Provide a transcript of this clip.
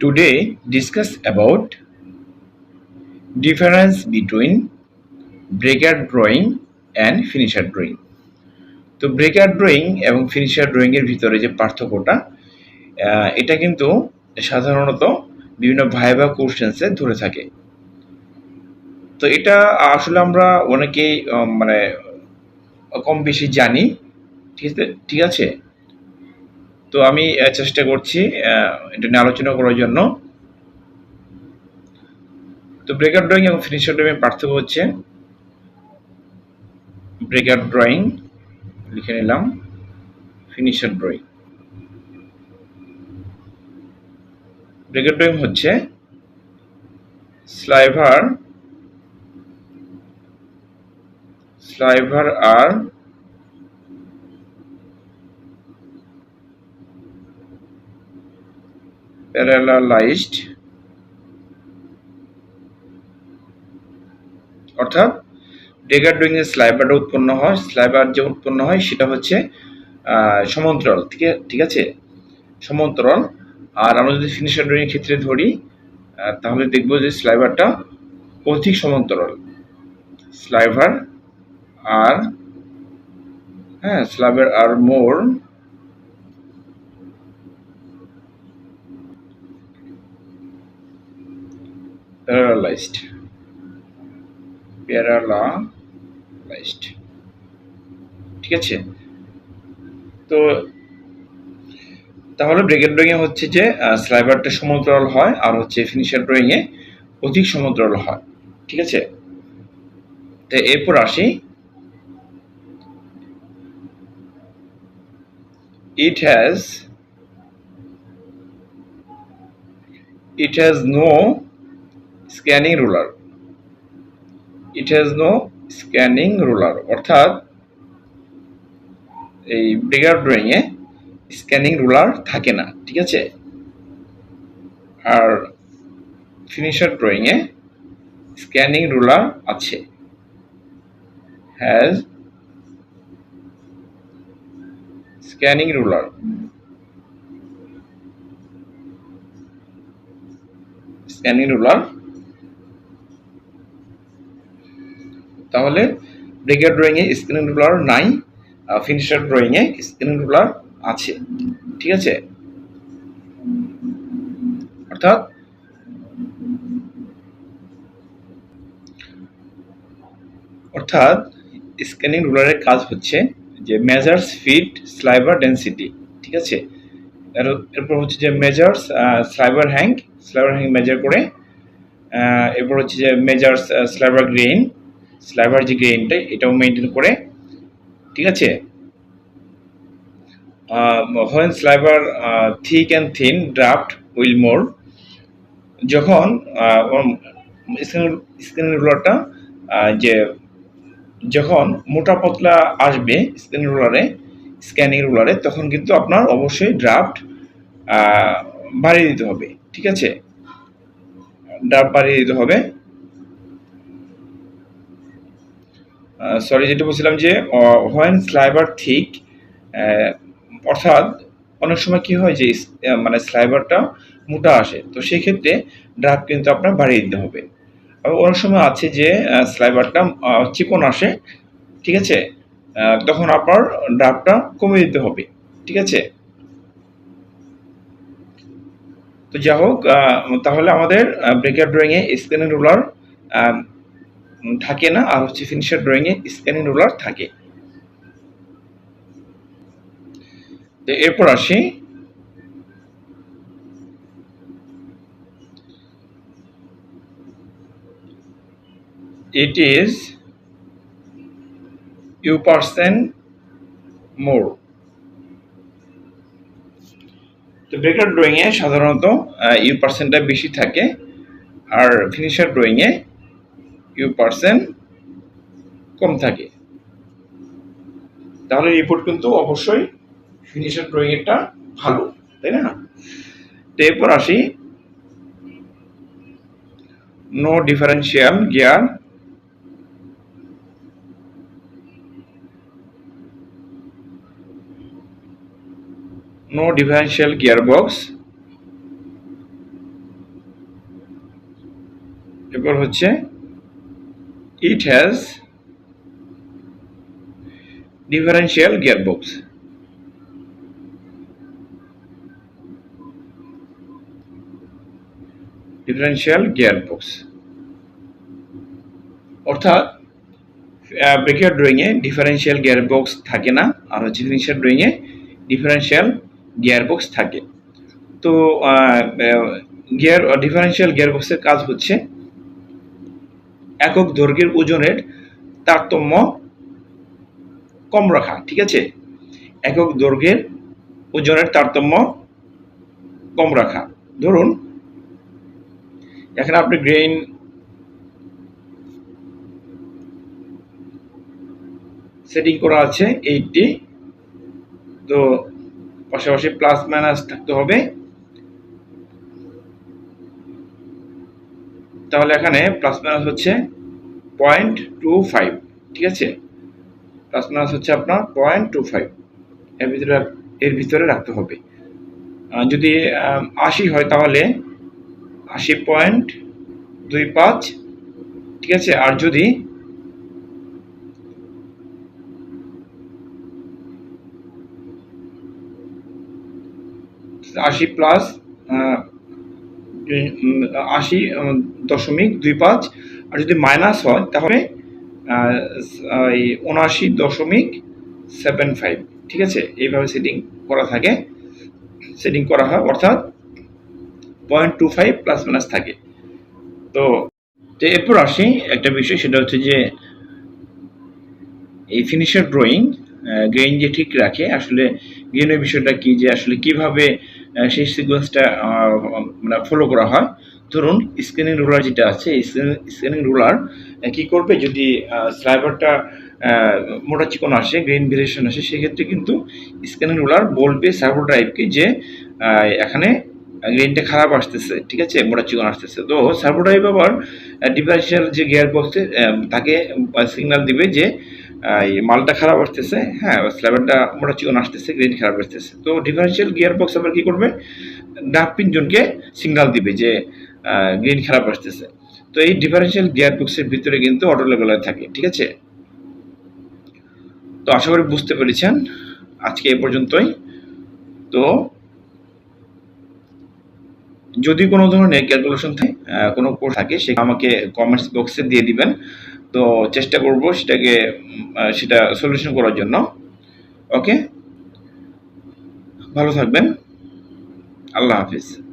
Today, discuss about difference between breaker drawing and finisher drawing. তো breaker drawing এবং finisher drawing এর ভিতরে যে পার্থক্যটা এটা কিন্তু সাধারণত বিভিন্ন ভাইবা কোশ্চেন্সে ধরে থাকে। তো এটা আসলে আমরা অনেকেই মানে কম বেশি জানি। ঠিক আছে? ঠিক আছে? তো আমি চেষ্টা করছি এটা নিয়ে আলোচনা করার জন্য। তো ব্রেকার ড্রয়িং এবং ফিনিশার ড্রয়িং পার্থক্য হচ্ছে ব্রেকার ড্রয়িং লিখে নিলাম ফিনিশার ড্রয়িং ব্রেকার ড্রয়িং হচ্ছে স্লাইভার স্লাইভার আর প্যারালালাইজড অর্থাৎ ডেগার ডুইং এর স্লাইবারটা উৎপন্ন হয় স্লাইবার যে উৎপন্ন হয় সেটা হচ্ছে সমান্তরাল, ঠিক আছে? সমান্তরাল, আর আমরা যদি ফিনিশার ড্রয়িং ক্ষেত্রে ধরি তাহলে দেখব যে স্লাইবারটা অধিক সমান্তরাল। স্লাইভার আর হ্যাঁ স্লাইভার আর মোর প্যারালাইজড প্যারালাইজড ঠিক আছে? তো তাহলে ব্রেকেট ড্রয়িং এ হচ্ছে যে স্লাইবারটা সমান্তরাল হয় আর হচ্ছে ফিনিশার ড্রয়িং এ অধিক সমান্তরাল হয়। ঠিক আছে? তো এরপর আসি। It has it has no scanning ruler. It has no scanning ruler অর্থাৎ, এই ব্রিগার ড্রয়িং এ স্ক্যানিং রুলার থাকে না, ঠিক আছে? আর ফিনিশার ড্রয়িং এ স্ক্যানিং রুলার আছে। Has scanning ruler scanning ruler তাহলে ব্রেকার ড্রয়িংয়ে এ স্ক্যানিং রুলার নাই ফিনিশার ড্রয়িংয়ে এ স্ক্যানিং রুলার আছে, ঠিক আছে? অর্থাৎ অর্থাৎ স্ক্যানিং রুলারের কাজ হচ্ছে যে মেজার্স ফিট স্লাইবার ডেন্সিটি ঠিক আছে? এরপর হচ্ছে যে measures sliver hank sliver hank measure করে এরপর হচ্ছে যে মেজার্স স্লাইবার গ্রেইন স্লাইভার যে গ্রেইনটা এটাও মেনটেন করে, ঠিক আছে? When sliver thick and thin draft will more যখন স্ক্যান রুলারটা যে যখন মোটা পতলা আসবে স্ক্যান রুলারে স্ক্যানিং রুলারে তখন কিন্তু আপনার অবশ্যই ড্রাফট বাড়িয়ে দিতে হবে, ঠিক আছে? ড্রাফট বাড়িয়ে দিতে হবে। সরি যেটা বলছিলাম যে হোয়েন স্লাইবার থিক অর্থাৎ অনেক সময় কি হয় যে মানে স্লাইবারটা মোটা আসে। তো সেই ক্ষেত্রে ড্রাফট কিন্তু আপনার বাড়িয়ে দিতে হবে। আবার অনেক সময় আছে যে স্লাইবারটা চিকন আসে, ঠিক আছে? তখন আপনার ড্রাফটটা কমিয়ে দিতে হবে, ঠিক আছে? তো যাই হোক তাহলে আমাদের ব্রেকার ড্রয়িংয়ে স্ক্যানিং রুলার থাকে না, আর হচ্ছে ফিনিশার ড্রয়িংয়ে স্ক্যানিং রুলার থাকে। তো এরপর আসি। It is u percent more তো ব্রেকার ড্রয়িং এ সাধারণত ইউ পার্সেন্টটা বেশি থাকে, আর ফিনিশার ড্রয়িং ইউ পার্সেন্ট কম থাকে। তাহলে রিপোর্ট কিন্তু অবশ্যই ফিনিশার ড্রয়িং এরটা ভালো, তাই না? এরপর আসি। No differential gear no differential gearbox এরপর হচ্ছে it has differential gearbox differential gearbox অর্থাৎ ব্রেকিয়ার ড্রয়িংয়ে ডিফারেন্সিয়াল গিয়ারবক্স থাকে না, আর হচ্ছে ফিনিশার ড্রয়িংয়ে ডিফারেন্সিয়াল গিয়ারবক্স থাকে। তো গিয়ার ডিফারেন্সিয়াল গিয়ারবক্সের কাজ হচ্ছে একক দৈর্ঘ্যের ওজনের তারতম্য কম রাখা, ঠিক আছে? একক দৈর্ঘ্যের ওজনের তারতম্য কম রাখা। ধরুন, এখানে আপনি গ্রেইন সেটিং করা আছে এইটটি তো পাশাপাশি প্লাস মাইনাস থাকতে হবে। তাহলে এখানে প্লাস মাইনাস হচ্ছে পয়েন্ট টু ফাইভ ঠিক আছে? প্লাস মাইনাস হচ্ছে আপনার পয়েন্ট টু ফাইভ এর ভিতরে এর ভিতরে রাখতে হবে। যদি আশি হয় তাহলে আশি পয়েন্ট দুই পাঁচ, ঠিক আছে? আর যদি আশি প্লাস আশি দশমিক দুই পাঁচ। আর যদি মাইনাস হয়, তাহলে উনআশি দশমিক সেভেন ফাইভ। ঠিক আছে? এইভাবে সেটিং করা থাকে। সেটিং করা হয়, অর্থাৎ point two five plus minus থাকে। তো তো এরপর আসি একটা বিষয়, সেটা হচ্ছে যে, এই ফিনিশার ড্রয়িং গ্রেইন যে ঠিক রাখে, আসলে গ্রেইনের বিষয়টা কি? যে আসলে কীভাবে সেই সিকোয়েন্সটা মানে ফলো করা হয়। ধরুন স্ক্যানিং রুলার যেটা আছে, এই স্ক্যানিং রুলার কি করবে? যদি স্লাইভারটা মোটা চিকন আসে গ্রেইন ভেরিয়েশন আসে, সেক্ষেত্রে কিন্তু স্ক্যানিং রুলার বলবে সার্ভো ড্রাইভকে যে এখানে গ্রেইনটা খারাপ আসতেছে, ঠিক আছে? মোটা চিকন আসতেছে। তো সার্ভো ড্রাইভ আবার ডিফারেন্সিয়াল যে গিয়ার বক্সে তাকে সিগন্যাল দিবে যে মালটা খারাপ আসতেছে হ্যাঁ স্ল্যাবারটা মোটা চিকন আসতেছে গ্রেন খারাপ আসতেছে। তো ডিফারেন্সিয়াল গিয়ার বক্স আবার কী করবে? ডাক পিনজনকে সিগন্যাল দিবে যে গ্রেন খারাপ আসতেছে। তো এই ডিফারেন্সিয়াল গিয়ার বক্সের ভিতরে কিন্তু অটো লেভেলার থাকে, ঠিক আছে? তো আশা করি বুঝতে পেরেছেন। আজকে এ পর্যন্তই। তো যদি কোনো ধরনের ক্যালকুলেশন থাকে কোনো কোর্স থাকে সে আমাকে কমেন্টস বক্সে দিয়ে দিবেন। তো চেষ্টা করব সেটাকে সেটা সলিউশন করার জন্য। ওকে ভালো থাকবেন। আল্লাহ হাফিজ।